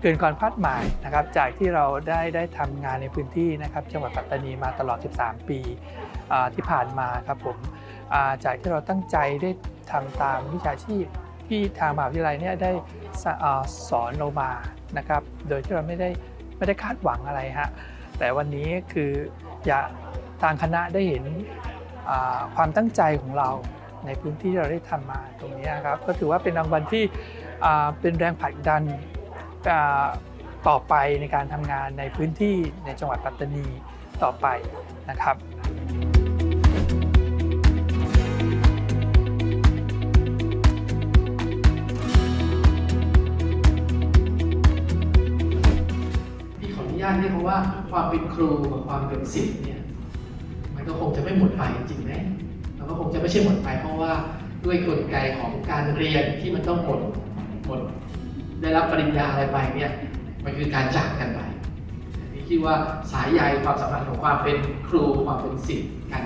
เกินความคาดหมายนะครับจากที่เราได้ได้ทำงานในพื้นที่นะครับจังหวัดปัตตานีมาตลอด 13 ปีที่ผ่านมาครับผมาจากที่เราตั้งใจได้ทำตามวิชาชีพที่ทางมหาวิทยาลัยเนี่ยได้สะอ่าสอนเรามานะครับโดยที่เราไม่ได้ไม่ได้คาดหวังอะไรฮะแต่วันนี้คืออยากทางคณะได้เห็นความตั้งใจของเราในพื้นที่ที่เราได้ทำมาตรงนี้ครับก็ถือว่าเป็นรางวัลที่เป็นแรงผลักดัน ต่อไปในการทำงานในพื้นที่ในจังหวัดปัตตานีต่อไปนะครับพี่ขออนุญาตเรียกว่าความเป็นครูกับความเป็นศิษย์เนี่ยมันก็คงจะไม่หมดไปจริงไหมแล้วก็คงจะไม่ใช่หมดไปเพราะว่าด้วยกลไกของการเรียนที่มันต้องหมดหมด ได้รับปริญญาอะไรไปเนี่ยมันคือการจากกันไปพี่คิดว่าสายใยความสัมพันธ์ของความเป็นครูความเป็นศิษย์กัน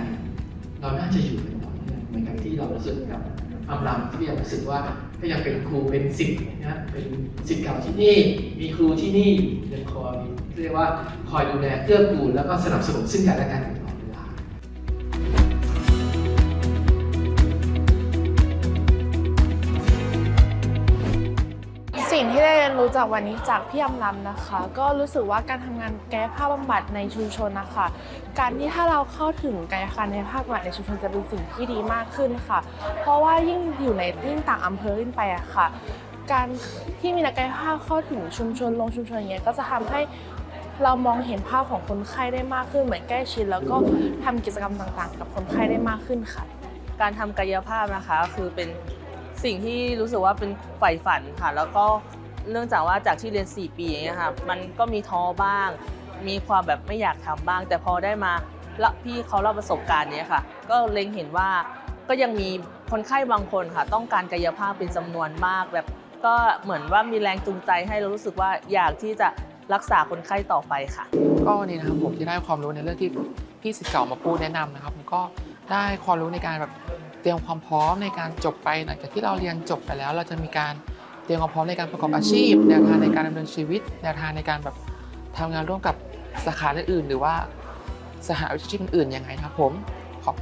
เราน่าจะอยู่กันต่อเนื่องเหมือนกับที่เรารู้สึกกับอัมรามที่ยังรู้สึกว่าก็ยังเป็นครูเป็นศิษย์นะเป็นศิษย์เก่าที่นี่ มีครูที่นี่ยังคอยเรียกว่าคอยดูแลเกื้อกูลแล้วก็สนับสนุนซึ่งกันและกัน นรู้จากวันนี้จากพี่อำลำนะคะ ก็รู้สึกว่าการทำงานกายภาพบำบัดในชุมชนนะคะ การที่ถ้าเราเข้าถึงกายภาพในภาพบำบัดในชุมชนจะเป็นสิ่งที่ดีมากขึ้นค่ะ เพราะว่ายิ่งอยู่ในยิ่งต่างอำเภอขึ้นไปอะค่ะ การที่มีนักกายภาพเข้าถึงชุมชนลงชุมชนอย่างเงี้ยก็จะทำให้เรามองเห็นภาพของคนไข้ได้มากขึ้นเหมือนใกล้ชิดแล้วก็ทำกิจกรรมต่างๆ กับคนไข้ได้มากขึ้นค่ะ การทำกายภาพนะคะคือเป็นสิ่งที่รู้สึกว่าเป็นใฝ่ฝันค่ะ แล้วก็ เนื่องจากว่าจากที่เรียน 4 ปีอย่างเงี้ยค่ะมันก็มีท้อบ้าง มีความแบบไม่อยากทำบ้าง แต่พอได้มาละพี่เขาเล่าประสบการณ์เนี้ยค่ะ ก็เล็งเห็นว่าก็ยังมีคนไข้บางคนค่ะ ต้องการกายภาพเป็นจำนวนมากแบบก็เหมือนว่ามีแรงจูงใจให้เรารู้สึกว่าอยากที่จะรักษาคนไข้ต่อไปค่ะ ก็วันนี้นะครับผมที่ได้ความรู้ในเรื่องที่พี่สิทธิ์เก่ามาพูดแนะนำนะครับผมก็ได้ความรู้ในการแบบเตรียมความพร้อมในการจบไปหลังจากที่เราเรียนจบไปแล้ว เราจะมีการ เตรียมความพร้อมในการประกอบอาชีพแนวทางในการดำเนินชีวิตแนวทางในการแบบทำงานร่วมกับสาขาอื่นๆ หรือว่าสหวิชาชีพอื่นๆยังไงครับผมขอบ